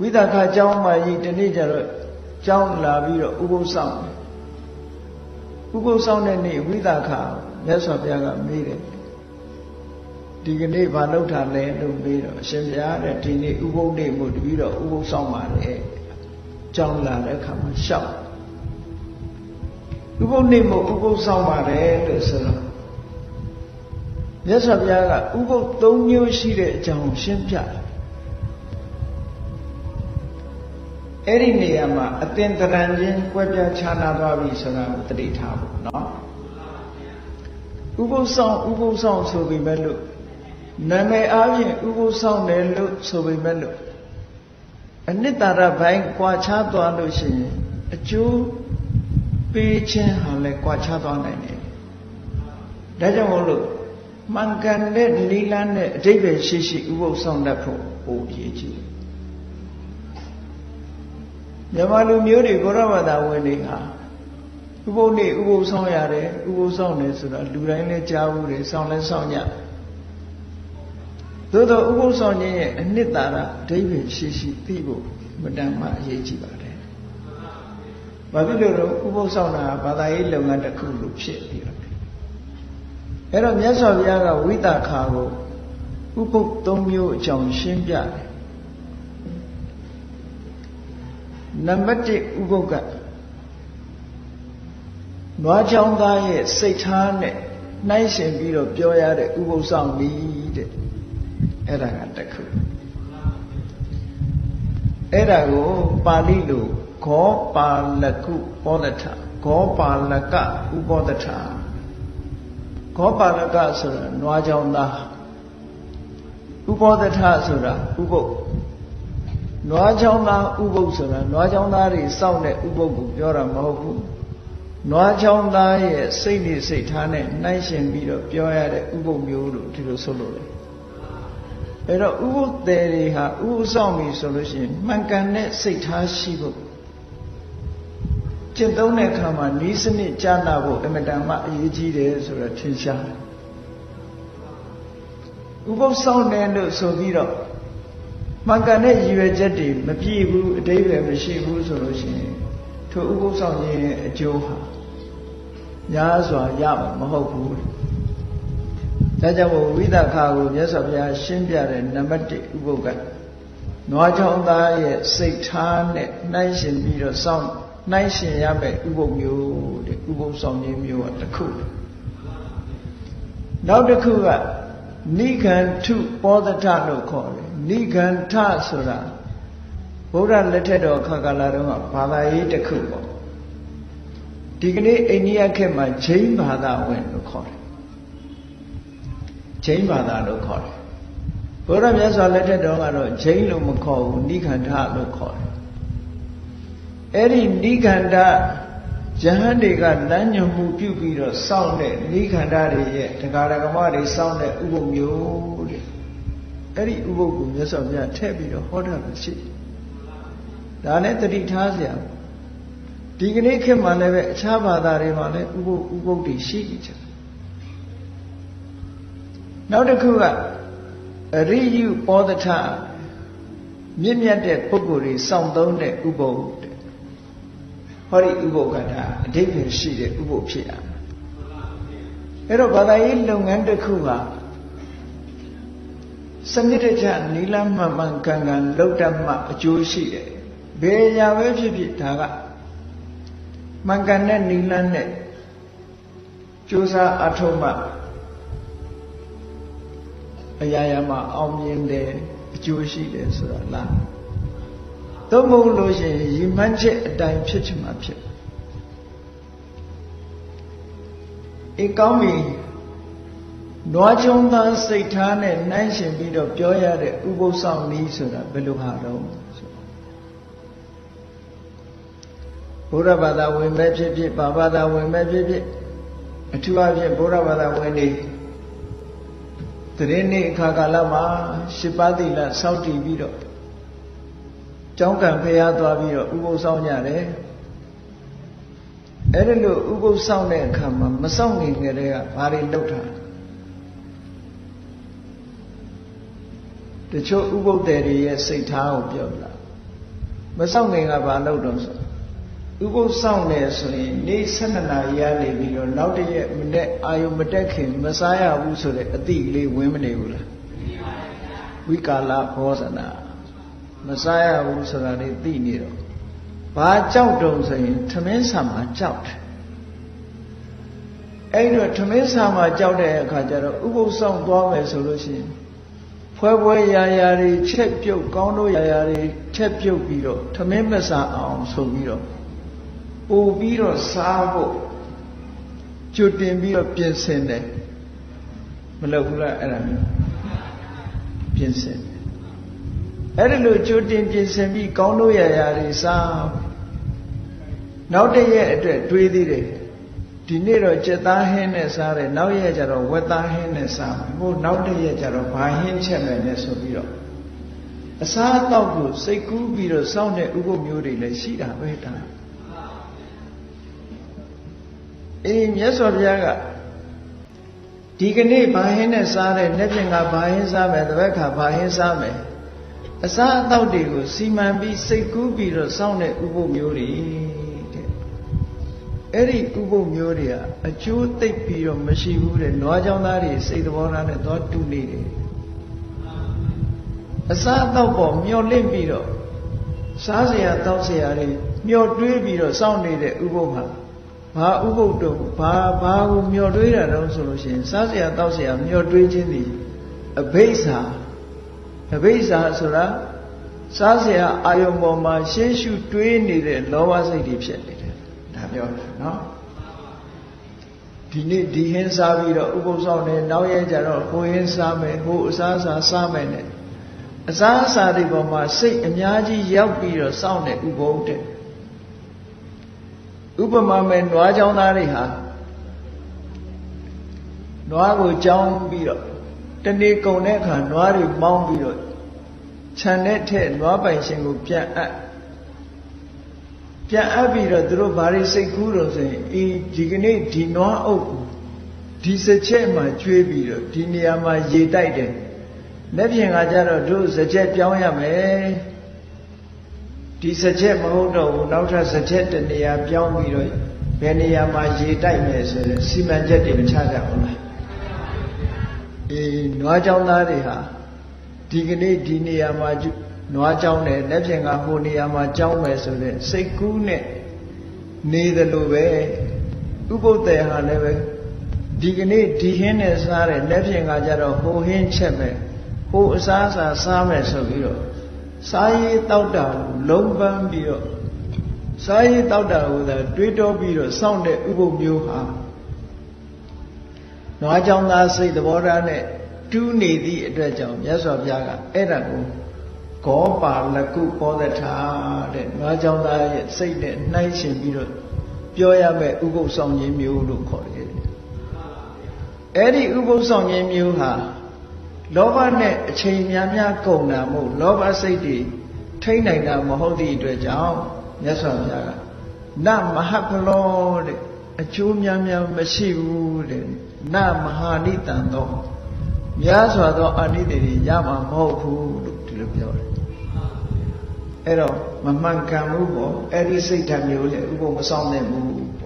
ဝိသခเจ้าမကြီးတနေ့ကျတော့เจ้าလာပြီးတော့ဥပုသ်ဆောင်တယ်ဥပုသ်ဆောင်တဲ့နေ့ဝိသခမြတ်စွာဘုရားကမေးတယ်ဒီကနေ့ဘာလုပ်တာလဲလို့မေးတော့အရှင်ဘုရားတဲ့ဒီနေ့ဥပုသ်နေ့မို့တပြီးတော့ဥပုသ်ဆောင်ပါတယ်เจ้าလာတဲ့အခါမှာရှောက်ဥပုသ်နေ့မို့ဥပုသ်ဆောင်ပါတယ်လို့ဆိုတော့မြတ်စွာဘုရားကဥပုသ်၃မျိုးရှိတဲ့အကြောင်းရှင်းပြတယ် အဲ့ဒီနေရာမှာအသင်္တရံချင်းကွဲပြားခြားနာသွားပြီဆိုတာကိုတတိထားဖို့နော်ဥပုသ်ဆောင်ဥပုသ်ဆောင်ဆိုပေမဲ့လို့နာမည်အားဖြင့်ဥပုသ်ဆောင်တယ်လို့ဆိုပေမဲ့လို့အနိတ္တရဘိုင်းကွာခြားသွားလို့ရှိရင်အကျိုးပေးခြင်းဟာလည်းကွာခြားသွားနိုင်တယ်ဒါကြောင့်မို့လို့မှန်ကန်တဲ့နိလန်းနဲ့အတိတ်ပဲရှိရှိဥပုသ်ဆောင်တတ်ဖို့ဟိုအရေးကြီးတယ် မြန်မာလူမျိုးတွေဘုရားဘာသာဝင်တွေဟာဥပုပ်နေ့ဥပုပ်ဆောင်ရတယ်ဥပုပ်ဆောင်တယ်ဆိုတော့လူတိုင်းလည်းကြားဘူးတယ်ဆောင်လည်းဆောင်ကြသို့တော့ဥပုပ်ဆောင်ခြင်းရဲ့အနှစ်သာရအဓိပ္ပာယ်ရှိရှိသိဖို့မတန်မှအရေးကြီးပါတယ်။ဘာဖြစ်လို့လဲဥပုပ်ဆောင်တာဘာသာရေးလုပ်ငန်းတစ်ခုလို့ဖြစ်ပြီးတော့အဲ့တော့မြတ်စွာဘုရားကဝိသခါကိုဥပုပ်၃မျိုးအကြောင်းရှင်းပြတယ် နံပါတ်1ဥပုပ်ကနွားချောင်းသားရဲ့စိတ်ထားနဲ့နှိုင်းရှင်ပြီးတော့ပြောရတဲ့ဥပုပ်ဆောင်ပြီးတဲ့အဲ့ဒါကတခုအဲ့ဒါကိုပါဠိလိုဂောပါလကုပောဒထဂောပါလကဥပောဒထဂောပါလကဆိုတာနွားချောင်းသားဥပောဒထဆိုတာဥပုပ် နွားချောင်းသားဥပုပ်ဆိုတာနွားချောင်းသားတွေစောင့်တဲ့ဥပုပ်ကိုပြောတာမဟုတ်ဘူးနွားချောင်းသားရဲ့စိတ်နဲ့စိတ်ထားနဲ့နှိုင်းရှင်ပြီးတော့ပြောရတဲ့ဥပုပ်မျိုးလို့ဒီလိုဆိုလို့လေအဲ့တော့ဥပုပ်တယ်တွေဟာဥပုပ်ဆောင်ပြီဆိုလို့ရှိရင်မှန်ကန်တဲ့စိတ်ထားရှိဖို့ကျင့်သုံးတဲ့အခါမှာဤစနစ်ကြားနာဖို့အမတန်မှအရေးကြီးတယ်ဆိုတော့ထင်ရှားတယ်ဥပုပ်ဆောင်တယ်လို့ဆိုပြီးတော့ မှန်ကန်တဲ့ရည်ရွယ်ချက်တွေမပြည့်ဘူးအတိပ္ပယ်မရှိဘူးဆိုလို့ရှိရင်ထိုဥပုသ်ဆောင်ခြင်းရဲ့အကျိုးဟာများစွာရမှာမဟုတ်ဘူးဒါကြောင့်မို့ဝိသခါကိုမြတ်စွာဘုရားရှင်းပြတဲ့နံပါတ်1ဥပုပ်ကနွားချောင်းသားရဲ့စိတ်ထားနဲ့နှိုင်းရှင်ပြီးတော့စောင့်နှိုင်းရှင်ရမယ့်ဥပုပ်မျိုးတဲ့ဥပုပ်ဆောင်ခြင်းမျိုးကတစ်ခုနောက်တစ်ခုကနိဂန္ထုပောဒထလို့ခေါ်တယ် နိဂန္ထဆိုတာဗုဒ္ဓလက်ထက်တော်ခါကာလတုန်းကဘာသာရေးတစ်ခုပေါ့ဒီကနေ့အိန္ဒိယခေတ်မှာဂျိန်းဘာသာဝင်လို့ခေါ်တယ်ဂျိန်းဘာသာလို့ခေါ်တယ်ဘုရားမြတ်စွာလက်ထက်တော်ကတော့ဂျိန်းလို့မခေါ်ဘူးနိဂန္ထလို့ခေါ်တယ်အဲ့ဒီနိဂန္ထယဟန်တွေကလမ်းညွန်မှုပြုပြီးတော့စောင့်တဲ့နိခန္ဓာတွေရဲ့တရားဓမ္မတွေစောင့်တဲ့ဥပုပ်မျိုးတဲ့ အဲ့ဒီဥပုပ်ကိုမြတ်စွာဘုရားထည့်ပြီးတော့ဟောတာရှိဒါနဲ့တတိထားစရာဒီကနေ့ခေတ်မှာလည်းပဲအခြားဘာသာတွေမှာလည်းဥပုပ်ဥပုပ်တွေရှိကြတယ်နောက်တစ်ခုကအရိယုပောဒထမြင့်မြတ်တဲ့ပုဂ္ဂိုလ်တွေစောင့်သုံးတဲ့ဥပုပ်တဲ့ဟောဒီဥပုပ်ကဒါအဓိပ္ပာယ်ရှိတဲ့ဥပုပ်ဖြစ်ရမယ်အဲ့တော့ဘာသာရေးလုပ်ငန်းတစ်ခုဟာ စနစ်တကျနီလမှန်မှန်ကန်ကန်လောက်တတ်မှအကျိုးရှိတယ်ဘယ်ရာပဲဖြစ်ဖြစ်ဒါကမှန်ကန်တဲ့နီလနဲ့ကြိုးစားအထောက်မှအရာရာမှာအောင်မြင်တယ်အကျိုးရှိတယ်ဆိုတာလားသို့မဟုတ်လို့ရှိရင်ရည်မှန်းချက်အတိုင်းဖြစ်ချင်မှဖြစ်အေကောင်းပြီ နွားချုံသားစိတ်ထားနဲ့နှိုင်းရှင်ပြီးတော့ပြောရတဲ့ဥပုသ်ဆောင်နည်းဆိုတာဘယ်လိုဟာတော့ဘုရားဘာသာဝင်ပဲဖြစ်ဖြစ်ဘာဘာသာဝင်ပဲဖြစ်ဖြစ်အထူးအဖြင့်ဘုရားဘာသာဝင်တွေတရင်နေ့အခါကာလမှာရှစ်ပါးသီလစောင့်တည်ပြီးတော့ကျောင်းကံဖျားသွားပြီးတော့ဥပုသ်ဆောင်ကြတယ်အဲ့ဒီလိုဥပုသ်ဆောင်တဲ့အခါမှာမဆောင်ငင်ကြတဲ့ကဘာတွေလုပ်တာ တချို့ဥပုသ်တွေရဲ့စိတ်ထားကိုပြောပြမဆောင်ခင်ကဘာလုပ်တော့ဆိုဥပုသ်ဆောင်တယ်ဆိုရင်နေ့12နာရီရနေပြီးတော့နောက်တရက်မနေ့အာယုမတက်ခင်မစားရဘူးဆိုတဲ့အတိကလေးဝင်မနေဘူးလားဝိကာလဘောဇနာမစားရဘူးဆိုတာလေးသိနေတော့ဘာကြောက်တုံဆိုရင်သမင်းဆာမှာကြောက်တယ်အဲ့တော့သမင်းဆာမှာကြောက်တဲ့အခါကျတော့ဥပုသ်ဆောင်သွားမယ်ဆိုလို့ရှိရင် ဖွဲဖွဲရာရာတွေချက်ပြုတ်ကောင်းတို့ရာရာတွေချက်ပြုတ်ပြီးတော့သမင်းမဆာအောင်ဆိုပြီးတော့ပို့ပြီးတော့စားဖို့ကျွတ်တင်ပြီးတော့ပြင်ဆင်တယ်မလုပ်ဘူးလားအဲ့ဒါမျိုးပြင်ဆင်တယ်အဲ့ဒီလိုကျွတ်တင်ပြင်ဆင်ပြီးကောင်းတို့ရာရာတွေစားနောက်တရက်အတွက်တွေးသေးတယ် ဒီနေ့တော့ကြက်သားဟင်းနဲ့စားတယ်နောက်ရက်ကျတော့ဝက်သားဟင်းနဲ့စားမယ်ဟိုနောက်တရက်ကျတော့ဘာဟင်းချက်မယ်လဲဆိုပြီးတော့အစားအသောက်ကိုစိတ်ကူးပြီးတော့စောင့်တဲ့ဥပုပ်မျိုးတွေလည်းရှိတာပဲတာအေးမြတ်စွာဘုရားကဒီကနေ့ဘာဟင်းနဲ့စားတယ်နေ့ပြင်ကဘာဟင်းစားမယ်တပတ်ခါဘာဟင်းစားမယ်အစားအသောက်တွေကိုစီမံပြီးစိတ်ကူးပြီးတော့စောင့်တဲ့ဥပုပ်မျိုးတွေတဲ့ အဲ့ဒီဥပုပ်မျိုးတွေကအကျိုးသိပ်ပြီးတော့မရှိဘူးတဲ့နွားချောင်းသားတွေစိတ်သဘောထားနဲ့သွားတူနေတယ်အစားအသောက်ပေါ်မျောလင့်ပြီးတော့စားစရာတောက်စရာတွေမျောတွေးပြီးတော့စောင့်နေတဲ့ဥပုပ်မှာဘာဥပုပ်တော့ဘာဘာကိုမျောတွေးတာတော့ဆိုလို့ရှိရင်စားစရာတောက်စရာမျောတွေးခြင်းသည်အဘိဓါအဘိဓါဆိုတာစားစရာအာယုံပေါ်မှာရှေးရှုတွေးနေတဲ့လောဘစိတ်တွေဖြစ်တယ် ပြောတာနော်ဒီနေ့ဒီဟင်းစားပြီးတော့ဥပုသ်ဆောင်နေနောက်ရဲကြတော့ဟိုဟင်းစားမယ်ဟိုအစားအစာစားမယ်နဲ့အစားအစာတွေပေါ်မှာစိတ်အများကြီးရောက်ပြီးတော့စောင့်နေဥပုသ်တဲ့ဥပမာမဲ့နွားကြောင်းသားတွေဟာနွားကိုကြောင်းပြီးတော့တနေ့ကုံတဲ့အခါနွားတွေမောင်းပြီးတော့ခြံတဲ့ထက်နွားပိုင်ရှင်ကိုပြန်အပ် ပြန်အပ်ပြီးတော့သူတို့ဘာတွေစိတ်ကူးတော့ဆိုရင်အေးဒီကနေ့ဒီနွားအုပ်ကိုဒီစချက်မှကျွေးပြီးတော့ဒီနေရာမှာရေတိုက်တယ်လက်ပြင်ကကြတော့တို့စချက်ပြောင်းရမယ်ဒီစချက်မဟုတ်တော့ဘူးနောက်ထပ်စချက်တနေရာပြောင်းပြီးတော့ဘယ်နေရာမှာရေတိုက်မယ်ဆိုရင်စီမံချက်တွေမချကြဘူးလားအေးနွားကြောင်းသားတွေဟာဒီကနေ့ဒီနေရာမှာ နွားကြောင်းတယ်လက်ပြင်ကဟိုနေရာမှာကြောင်းမယ်ဆိုတဲ့စိတ်ကူးနဲ့နေတယ်လို့ပဲဥပုပ်တယ်ဟာလည်းပဲဒီကနေ့ဒီဟင်းနဲ့စားတယ်လက်ပြင်ကကြတော့ဟိုဟင်းချက်မယ်ဟိုအစားအစာစားမယ်ဆိုပြီးတော့စားရည်တောက်တာလုံးပန်းပြီးတော့စားရည်တောက်တာကိုသာတွေးတောပြီးတော့စောင့်တဲ့ဥပုပ်မျိုးဟာနွားကြောင်းသားစိတ်သဘောထားနဲ့တူးနေသည့်အတွက်ကြောင့်မြတ်စွာဘုရားကအဲ့ဒါကို ဂောပါလကုပောဒထာတဲ့နွားကြောင်းသားရဲ့စိတ်နဲ့နှိုင်းရှင်ပြီးတော့ပြောရမယ့်ဥပုပ်ဆောင်ခြင်းမျိုးလို့ခေါ်တယ်အဲ့ဒီဥပုပ်ဆောင်ခြင်းမျိုးဟာလောဘနဲ့အချိန်များများကုန်တာမဟုတ်လောဘစိတ်တွေထိမ့်နိုင်တာမဟုတ်သည့်အတွက်ကြောင့်မြတ်စွာဘုရားကနမဟဖလောတဲ့အကျိုးများများမရှိဘူးတဲ့နမဟာနိတံသောများစွာသောအာနိသင်တွေရမှာမဟုတ်ဘူးလို့ဒီလိုပြောတယ် အဲ့တော့မမှန်ကန်ဘူးပေါ့အဲ့ဒီစိတ်ဓာတ်မျိုးလေဥပ္ပမဆောင်နိုင်ဘူးပေါ့